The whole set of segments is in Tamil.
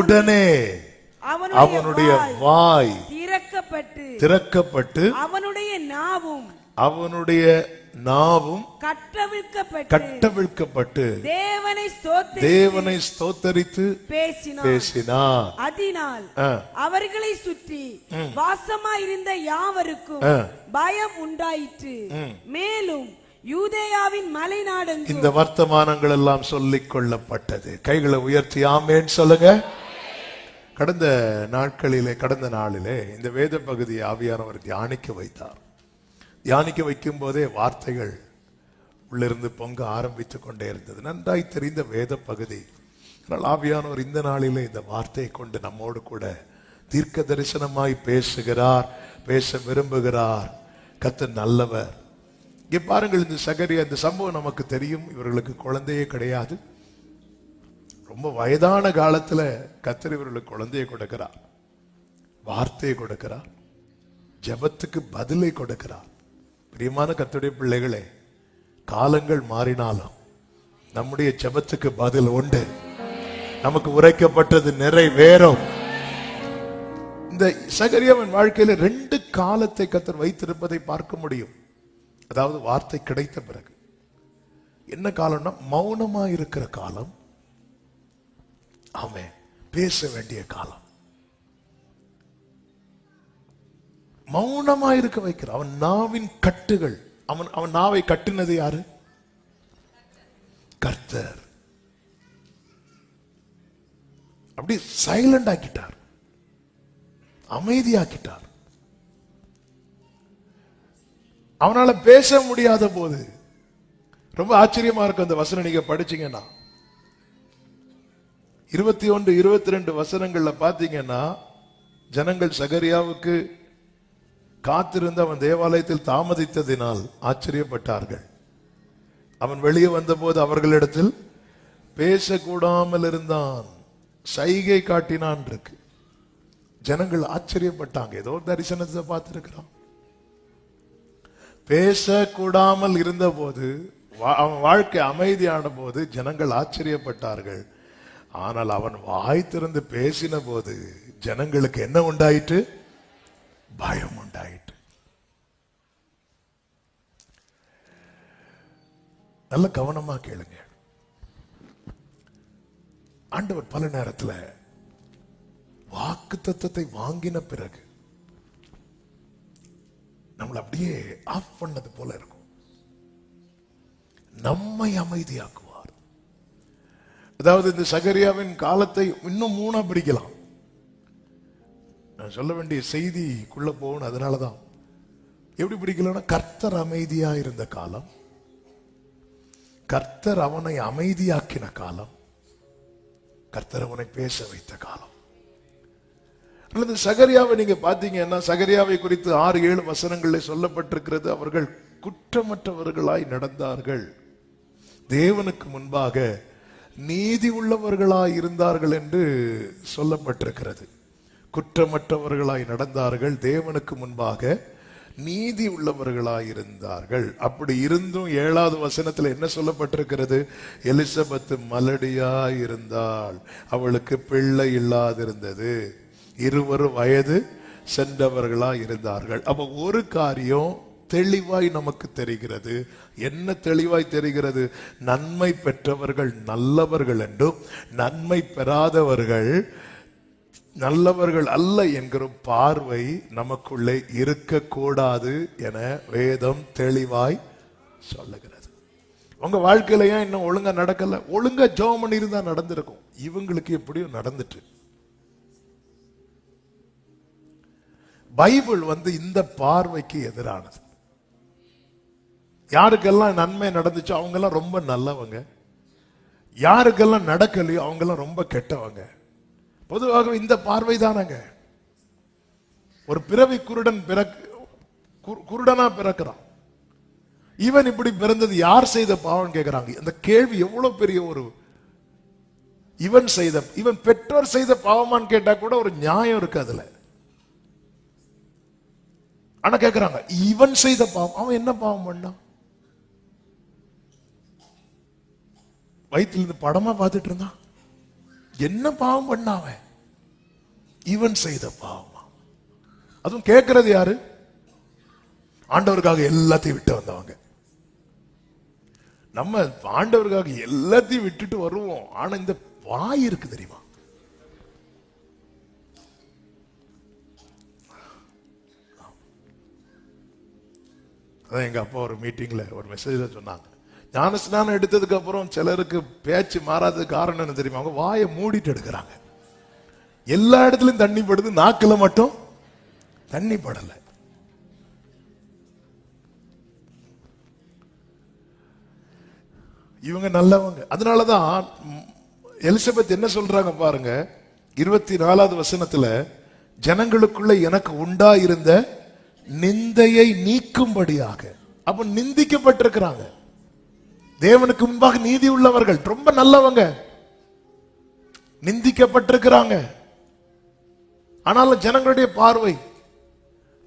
உடனே அவனுடைய வாய் திறக்கப்பட்டு திறக்கப்பட்டு அவனுடைய நாவும் அவனுடைய நாவும் கட்டவிழ்க்கப்பட்டு தேவனை தேவனை ஸ்தோத்தரித்து பேசினார் அதனால். அவர்களை சுற்றி வாசமா இருந்த யாவருக்கும். பயம் உண்டாயிற்று. மேலும் யூதேயாவின் மலைநாடெங்கும் இந்த வர்த்தமானங்கள் எல்லாம் சொல்லிக் கொள்ளப்பட்டது. கைகளை உயர்த்தி ஆமேன்னு சொல்லுங்க. கடந்த நாட்களிலே கடந்த நாளிலே இந்த வேத பகுதியை ஆவியானவர் தியானிக்க வைத்தார். தியானிக்க வைக்கும் போதே வார்த்தைகள் உள்ளிருந்து பொங்க ஆரம்பித்து கொண்டே இருந்தது. நன்றாய் தெரிந்த வேத பகுதி ஆனால் ஆவியானவர் இந்த நாளிலே இந்த வார்த்தையை கொண்டு நம்மோடு கூட தீர்க்க தரிசனமாய் பேசுகிறார் பேச விரும்புகிறார். கத்து நல்லவர். இங்கே பாருங்கள் இந்த சகரியா இந்த சம்பவம் நமக்கு தெரியும். இவர்களுக்கு குழந்தையே கிடையாது. ரொம்ப வயதான காலத்துல கத்தர் இவர்களுக்கு குழந்தையை கொடுக்கிறார் வார்த்தையை கொடுக்கிறார் ஜெபத்துக்கு பதிலை கொடுக்கிறார் பிரியமான கத்துடைய பிள்ளைகளே காலங்கள் மாறினாலும் நம்முடைய ஜெபத்துக்கு பதில் உண்டு. நமக்கு உரைக்கப்பட்டது நிறைவேறும். இந்த சகரியவன் வாழ்க்கையில ரெண்டு காலத்தை கத்தர் வைத்திருப்பதை பார்க்க முடியும். அதாவது வார்த்தை கிடைத்த பிறகு. என்ன காலம்னா மௌனமா இருக்கிற காலம். அவன் பேச வேண்டிய காலம். மௌனமா இருக்க வைக்கிற அவன் நாவின் கட்டுகள். அவன் அவன் நாவை கட்டினது யாரு? கர்த்தர். அப்படி சைலண்ட் ஆக்கிட்டார். அமைதியாக்கிட்டார். அவனால பேச முடியாத போது ரொம்ப ஆச்சரியமா இருக்கும் அந்த வசனம் நீங்க படிச்சீங்கன்னா. இருபத்தி ஒன்று இருபத்தி ரெண்டு வசனங்கள்ல பாத்தீங்கன்னா ஜனங்கள் சகரியாவுக்கு காத்திருந்து அவன் தேவாலயத்தில் தாமதித்ததினால் ஆச்சரியப்பட்டார்கள். அவன் வெளியே வந்தபோது அவர்களிடத்தில் பேசக்கூடாமல் இருந்தான் சைகை காட்டினான் இருக்கு. ஜனங்கள் ஆச்சரியப்பட்டாங்க. ஏதோ ஒரு தரிசனத்தை பார்த்துருக்கிறான். பேசக்கூடாமல் இருந்தபோது வா- அவன் வாழ்க்கை அமைதியான போது ஜனங்கள் ஆச்சரியப்பட்டார்கள். ஆனால் அவன் வாய் திறந்து பேசின போது ஜனங்களுக்கு என்ன உண்டாயிற்று? பயம் உண்டாயிற்று. நல்ல கவனமா கேளுங்க. ஆண்டவர் பல நேரத்துல வாக்கு தத்துவத்தை வாங்கின பிறகு நம்மளை அப்படியே ஆஃப் பண்ணது போல இருக்கும். நம்மை அமைதியாக்கும். அதாவது இந்த சகரியாவின் காலத்தை இன்னும் மூணா பிடிக்கலாம் நான் சொல்ல வேண்டிய செய்திக்குள்ள போகணும் அதனாலதான். எப்படி பிடிக்கலன்னா கர்த்தர் அமைதியா இருந்த காலம் கர்த்தர் அவனை அமைதியாக்கின காலம் கர்த்தர் அவனை பேச வைத்த காலம். அல்லது சகரியாவை நீங்க பாத்தீங்கன்னா சகரியாவை குறித்து ஆறு ஏழு வசனங்களில் சொல்லப்பட்டிருக்கிறது அவர்கள் குற்றமற்றவர்களாய் நடந்தார்கள். தேவனுக்கு முன்பாக நீதி உள்ளவர்களாய் இருந்தார்கள் என்று சொல்லப்பட்டிருக்கிறது. குற்றமற்றவர்களாய் நடந்தார்கள். தேவனுக்கு முன்பாக நீதி உள்ளவர்களாய் இருந்தார்கள் அப்படி இருந்தும் ஏழாவது வசனத்தில் என்ன சொல்லப்பட்டிருக்கிறது? எலிசபெத் மலடியாய் இருந்தாள் அவளுக்கு பிள்ளை இல்லாதிருந்தது. இருவரும் வயது சென்றவர்களாய் இருந்தார்கள் அப்ப ஒரு காரியம் தெளிவாய் நமக்கு தெரிகிறது. என்ன தெளிவாய் தெரிகிறது? நன்மை பெற்றவர்கள் நல்லவர்கள் என்றும் நன்மை பெறாதவர்கள் நல்லவர்கள் அல்ல என்கிற பார்வை நமக்குள்ளே இருக்கக்கூடாது என வேதம் தெளிவாய் சொல்லுகிறது. உங்க வாழ்க்கையில ஏன் இன்னும் ஒழுங்கா நடக்கல? ஒழுங்கா ஜோம் பண்ணியிருந்தா நடந்திருக்கும். இவங்களுக்கு எப்படியும் நடந்துட்டு. பைபிள் வந்து இந்த பார்வைக்கு எதிரானது. யாருக்கெல்லாம் நன்மை நடந்துச்சோ அவங்கெல்லாம் ரொம்ப நல்லவங்க. யாருக்கெல்லாம் நடக்கலையோ அவங்கெல்லாம் ரொம்ப கெட்டவங்க. பொதுவாக இந்த பார்வை தானங்க. ஒரு பிறவி குருடன் பிறக் குருடனா பிறக்கிறான். இவன் இப்படி பிறந்தது யார் செய்த பாவம் கேட்கிறாங்க அந்த கேள்வி எவ்வளவு பெரிய ஒரு இவன் செய்த இவன் பெற்றோர் செய்த பாவமான்னு கேட்டா கூட ஒரு நியாயம் இருக்கு அதுல. ஆனா கேட்கிறாங்க இவன் செய்த பாவம் அவன் என்ன பாவம் பண்ணான்? வயிற்றுல இருந்து படமா பார்த்துட்டு இருந்தான் என்ன பாவம் பண்ணான் அவன்? இவன் செய்த பாவமா? அதுவும் கேட்கறது யாரு? ஆண்டவருக்காக எல்லாத்தையும் விட்டு வந்தவங்க. நம்ம ஆண்டவருக்காக எல்லாத்தையும் விட்டுட்டு வருவோம். ஆனா இந்த வாய் இருக்கு தெரியுமா? அதான் எங்க அப்பா ஒரு மீட்டிங்ல ஒரு மெசேஜ் சொன்னாங்க. ஞானஸ்நானம் எடுத்ததுக்கு அப்புறம் சிலருக்கு பேச்சு மாறாததுக்கு காரணம் என்ன தெரியுமா? அவங்க வாயை மூடிட்டு எடுக்கிறாங்க. எல்லா இடத்துலையும் தண்ணி படுது நாக்கில் மட்டும் தண்ணி படலை. இவங்க நல்லவங்க. அதனாலதான் தான் எலிசபெத் என்ன சொல்றாங்க பாருங்க? இருபத்தி நாலாவது வசனத்துல ஜனங்களுக்குள்ள எனக்கு உண்டாயிருந்த நிந்தையை நீக்கும்படியாக. அப்ப நிந்திக்கப்பட்டிருக்கிறாங்க. தேவனுக்கு முன்பாக நீதி உள்ளவர்கள் ரொம்ப நல்லவங்க. நிந்திக்கப்பட்டிருக்கிறாங்க. ஆனாலும் ஜனங்களுடைய பார்வை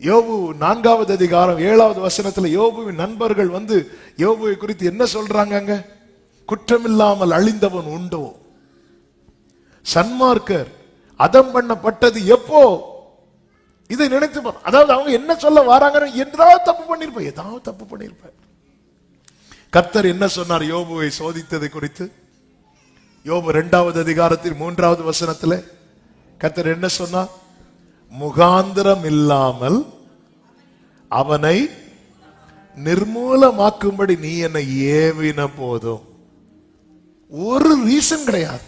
யோபு நான்காவது அதிகாரம் ஏழாவது வசனத்துல யோபுவின் நண்பர்கள் வந்து யோபுவை குறித்து என்ன சொல்றாங்க அங்க? குற்றமில்லாமல் அழிந்தவன் உண்டோ? சன்மார்க்கர் அதம் பண்ணப்பட்டது எப்போ? இதை நினைத்து அதாவது அவங்க என்ன சொல்ல வராங்கன்னு ஏதாவது தப்பு பண்ணிருப்பேன் ஏதாவது தப்பு பண்ணிருப்பேன் கர்த்தர் என்ன சொன்னார்? யோபுவை சோதித்தது குறித்து. யோபு இரண்டாவது அதிகாரத்தில் மூன்றாவது வசனத்தில் கர்த்தர் என்ன சொன்னார்? முகாந்திரம் இல்லாமல் அவனை நிர்மூலமாக்கும்படி நீ என்னை ஏவின போதும். ஒரு ரீசன் கிடையாது.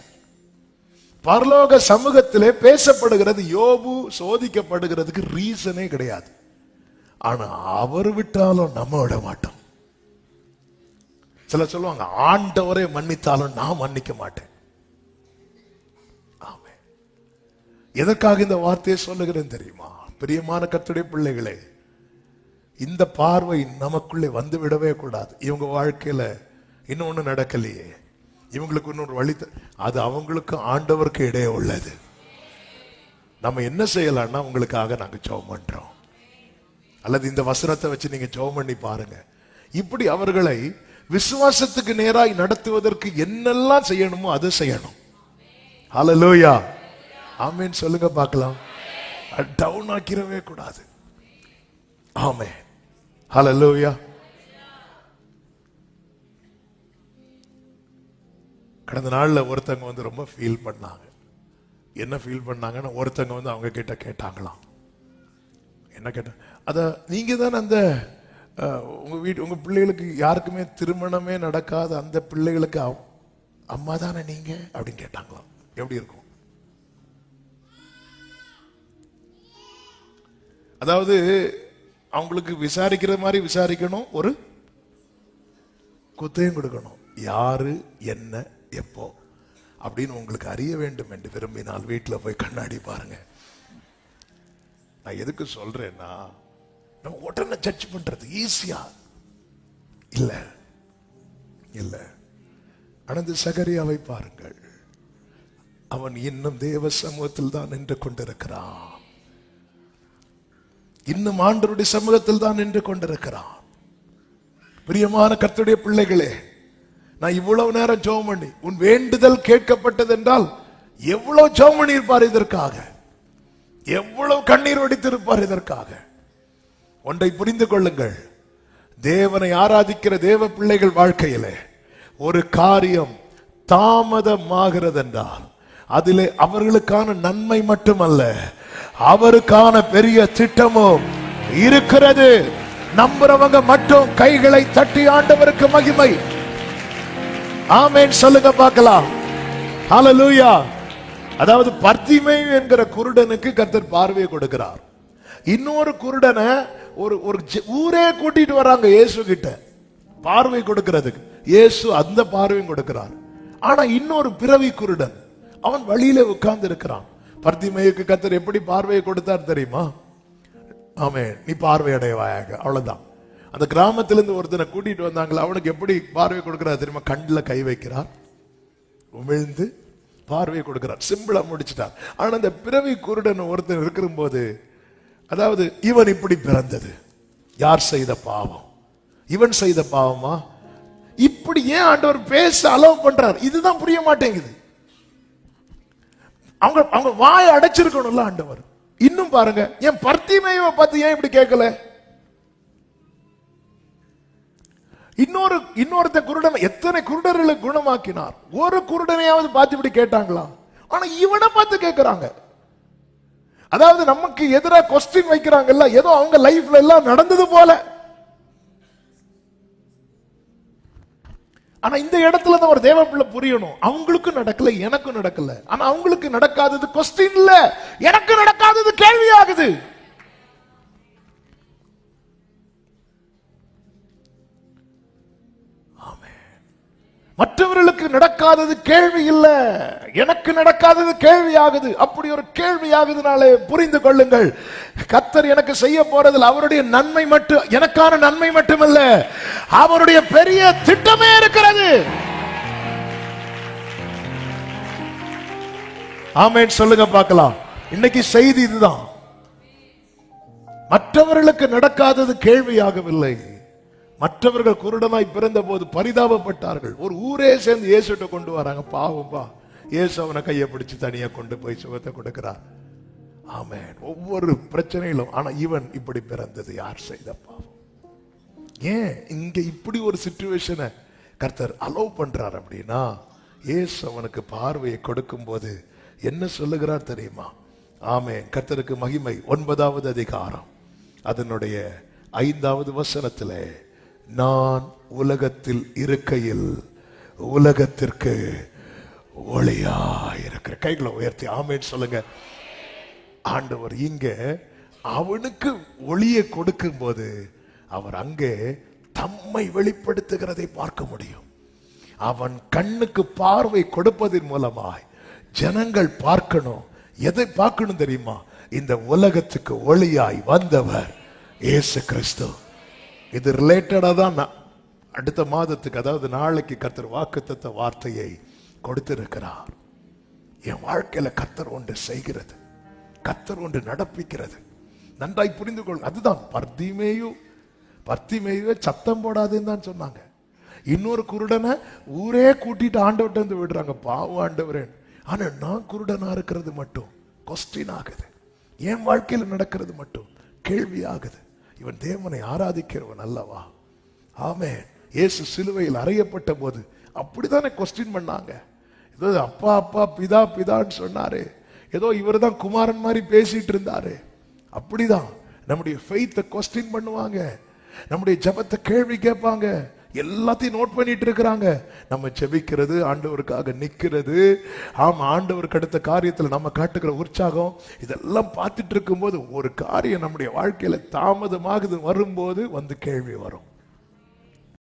பரலோக சமூகத்திலே பேசப்படுகிறது யோபு சோதிக்கப்படுகிறதுக்கு ரீசனே கிடையாது. ஆனா அவர் விட்டாலும் நம்ம விட மாட்டோம். சில சொல்லுவாங்க ஆண்டவரே மன்னித்தாலும் நான் மன்னிக்க மாட்டேன். எதற்காக இந்த வார்த்தையை சொல்லுகிறேன் தெரியுமா? பிரியமான கத்துடைய பிள்ளைகளே இந்த பார்வை நமக்குள்ளே வந்து விடவே கூடாது. இவங்க வாழ்க்கையில இன்னொன்னு நடக்கலையே. இவங்களுக்கு இன்னொரு வழி அது அவங்களுக்கு ஆண்டவருக்கு இடையே உள்ளது. நம்ம என்ன செய்யலாம்னா உங்களுக்காக நாங்க ஜோம் பண்றோம். அல்லது இந்த வசனத்தை வச்சு நீங்க ஜோம் பண்ணி பாருங்க. இப்படி அவர்களை விசுவாசத்துக்கு நேராய் நடத்துவதற்கு என்னெல்லாம் செய்யணுமோ அதை செய்யணும். ஹலலோயா ஆமேன்னு சொல்லுங்க பார்க்கலாம். டவுன் ஆக்கிரவே கூடாது. ஆமே ஹலலோயா கடந்த நாள்ல ஒருத்தங்க வந்து ரொம்ப ஃபீல் பண்ணாங்க. என்ன ஃபீல் பண்ணாங்கன்னா ஒருத்தங்க வந்து அவங்க கிட்ட கேட்டாங்களாம். என்ன கேட்ட அத நீங்க தானே அந்த உங்கள் வீட்டு உங்கள் பிள்ளைகளுக்கு யாருக்குமே திருமணமே நடக்காத அந்த பிள்ளைகளுக்கு அம்மா தானே நீங்க? அப்படின்னு கேட்டாங்களாம். எப்படி இருக்கும்? அதாவது அவங்களுக்கு விசாரிக்கிற மாதிரி விசாரிக்கணும் ஒரு குத்தையும் கொடுக்கணும். யாரு என்ன எப்போ? அப்படின்னு உங்களுக்கு அறிய வேண்டும் என்று விரும்பினால் வீட்டில் போய் கண்ணாடி பாருங்க. நான் எதுக்கு சொல்றேன்னா நம்ம உடனே ஜட்ஜ் பண்றது ஈஸியா இல்ல. இல்ல. அனந்து சகரியாவை பாருங்கள். அவன் இன்னும் தேவ சமூகத்தில் தான் நின்று கொண்டிருக்கிறான். இன்னும் ஆண்டவருடைய சமூகத்தில் தான் நின்று கொண்டிருக்கிறான். பிரியமான கத்துடைய பிள்ளைகளே நான் இவ்வளவு நேரம் ஜோமணி பண்ணி உன் வேண்டுதல் கேட்கப்பட்டது என்றால் எவ்வளவு ஜோமணி பண்ணி இருப்பார் இதற்காக? எவ்வளவு கண்ணீர் வடித்திருப்பார் இதற்காக? ஒன்றை புரிந்து கொள்ளுங்கள். தேவனை ஆராதிக்கிற தேவ பிள்ளைகள் வாழ்க்கையிலே ஒரு காரியம் தாமதமாகிறது என்றால் அதிலே அவர்களுக்கான நன்மை மட்டுமல்ல அவருக்கான பெரிய திட்டமும் இருக்கிறது. நம்புறவங்க மட்டும் கைகளை தட்டி ஆண்டவருக்கு மகிமை. ஆமேன் சொல்லுங்க பார்க்கலாம். ஹalleluya அதாவது பர்த்திமை என்கிற குருடனுக்கு கர்த்தர் பார்வையை கொடுக்கிறார். இன்னொரு குருடனை ஒரு ஒரு ஊரே கூட்டிட்டு வராங்க இயேசு கிட்ட பார்வை கொடுக்கிறதுக்கு. இயேசு அந்த பார்வையும் கொடுக்கிறார். ஆனா இன்னொரு பிறவி குருடன் அவன் வழியில உட்கார்ந்து இருக்கிறான் பர்த்திமையுக்கு கத்தர் எப்படி பார்வையை கொடுத்தார் தெரியுமா? ஆமே நீ பார்வை அடைவாயாக. அவ்வளவுதான். அந்த கிராமத்திலிருந்து ஒருத்தனை கூட்டிட்டு வந்தாங்களா அவனுக்கு எப்படி பார்வை கொடுக்கிறார் தெரியுமா? கண்ணில் கை வைக்கிறார். உமிழ்ந்து பார்வை கொடுக்கிறார். சிம்பிளா முடிச்சிட்டார். ஆனா அந்த பிறவி குருடன் ஒருத்தன் இருக்கும்போது அதாவது இவன் இப்படி பிறந்தது. யார் செய்த பாவம்? இவன் செய்த பாவமா? இப்படி ஏன் ஆண்டவர் பேச அலோவ் பண்றார்? இதுதான் புரிய மாட்டேங்குது. அவங்க அவங்க வாயை அடைச்சிருக்கணும்ல ஆண்டவர். இன்னும் பாருங்க என் பர்த்திமையை பார்த்து ஏன் இப்படி கேட்கல? இன்னொரு இன்னொருத்த குருடன் எத்தனை குருடர்களை குணமாக்கினார்? ஒரு குருடனையாவது பார்த்து இப்படி கேட்டாங்களா ஆனா இவனை பார்த்து கேட்கிறாங்க. அதாவது நமக்கு எதிராக கொஸ்டின் வைக்கிறாங்கல்ல ஏதோ அவங்க லைஃப்ல எல்லாம் நடந்தது போல. ஆனா இந்த இடத்துல தான் ஒரு தேவ பிள்ளை புரியணும். அவங்களுக்கும் நடக்கல எனக்கும் நடக்கல. ஆனா அவங்களுக்கு நடக்காதது கொஸ்டின் இல்ல. எனக்கு நடக்காதது கேள்வியாகுது. மற்றவர்களுக்கு நடக்காதது கேள்வி இல்ல. எனக்கு நடக்காதது கேள்வி ஆகுது அப்படி ஒரு கேள்வி ஆகுதுனாலே புரிந்து கொள்ளுங்கள். கத்தர் எனக்கு செய்ய போறதில் அவருடைய நன்மை மட்டும் எனக்கான நன்மை மட்டுமல்ல. அவருடைய பெரிய திட்டமே இருக்கிறது. ஆமென். சொல்லுங்க பார்க்கலாம். இன்னைக்கு செய்தி இதுதான். மற்றவர்களுக்கு நடக்காதது கேள்வியாகவில்லை. மற்றவர்கள் குருடனாய் பிறந்த போது பரிதாபப்பட்டார்கள். ஒரு ஊரே சேர்ந்து இயேசுட்ட கொண்டு வராங்க. பாவம்பா இயேசு அவனை கையை பிடிச்சு தனியா கொண்டு போய் சுகத்தை கொடுக்கிறார். ஆமேன். ஒவ்வொரு பிரச்சனையிலும் ஆனா இவன் இப்படி பிறந்தது யார் செய்த பாவம்? ஏன் இங்க இப்படி ஒரு சுச்சுவேஷனை கர்த்தர் அலோவ் பண்றார் அப்படின்னா இயேசு அவனுக்கு பார்வையை கொடுக்கும் போது என்ன சொல்லுகிறார் தெரியுமா? ஆமே கர்த்தருக்கு மகிமை. ஒன்பதாவது அதிகாரம். அதனுடைய ஐந்தாவது வசனத்திலே நான் உலகத்தில் இருக்கையில் உலகத்திற்கு ஒளியா இருக்கிற கைகளை உயர்த்தி ஆமேன்னு சொல்லுங்க. ஆண்டவர் இங்க அவனுக்கு ஒளியை கொடுக்கும்போது அவர் அங்கே தம்மை வெளிப்படுத்துகிறதை பார்க்க முடியும். அவன் கண்ணுக்கு பார்வை கொடுப்பதன் மூலமாய் ஜனங்கள் பார்க்கணும். எதை பார்க்கணும் தெரியுமா? இந்த உலகத்துக்கு ஒளியாய் வந்தவர் இயேசு கிறிஸ்து. இது ரிலேட்டடாக தான் நான். அடுத்த மாதத்துக்கு அதாவது நாளைக்கு கத்தர் வாக்குத்த வார்த்தையை கொடுத்திருக்கிறார். என் வாழ்க்கையில் கத்தர் ஒன்று செய்கிறது. கத்தர் ஒன்று நடப்பிக்கிறது. நன்றாய் புரிந்து கொள். அதுதான் பர்த்திமேயு. பர்த்திமேயுவே சத்தம் போடாதுன்னு தான் சொன்னாங்க. இன்னொரு குருடனை ஊரே கூட்டிட்டு ஆண்டவர்கிட்ட இருந்து விடுறாங்க. பாவம் ஆண்டவரேன் ஆனா நான் குருடனா இருக்கிறது மட்டும். கொஸ்டின் ஆகுது. என் வாழ்க்கையில் நடக்கிறது மட்டும். கேள்வி ஆகுது. இவன் தேவனை ஆராதிக்கிறவன் அல்லவா? ஆமே இயேசு சிலுவையில் அறையப்பட்ட போது அப்படித்தானே கொஸ்டின் பண்ணாங்க. ஏதோ அப்பா அப்பா பிதா பிதான்னு சொன்னாரு. ஏதோ இவர் தான் குமாரன் மாதிரி பேசிட்டு இருந்தாரு. அப்படிதான். நம்முடைய ஃபெய்த்தை கொஸ்டின் பண்ணுவாங்க. நம்முடைய ஜபத்தை கேள்வி கேட்பாங்க. எல்லாத்தையும் நோட் பண்ணிட்டு இருக்கிறாங்க நம்ம செபிக்கிறது ஆண்டவருக்காக நிற்கிறது ஆமாம் ஆண்டவருக்கு அடுத்த காரியத்தில் நம்ம காட்டுகிற உற்சாகம் இதெல்லாம் பார்த்துட்டு இருக்கும்போது ஒரு காரியம் நம்முடைய வாழ்க்கையில் தாமதமாகுது வரும்போது வந்து கேள்வி வரும்.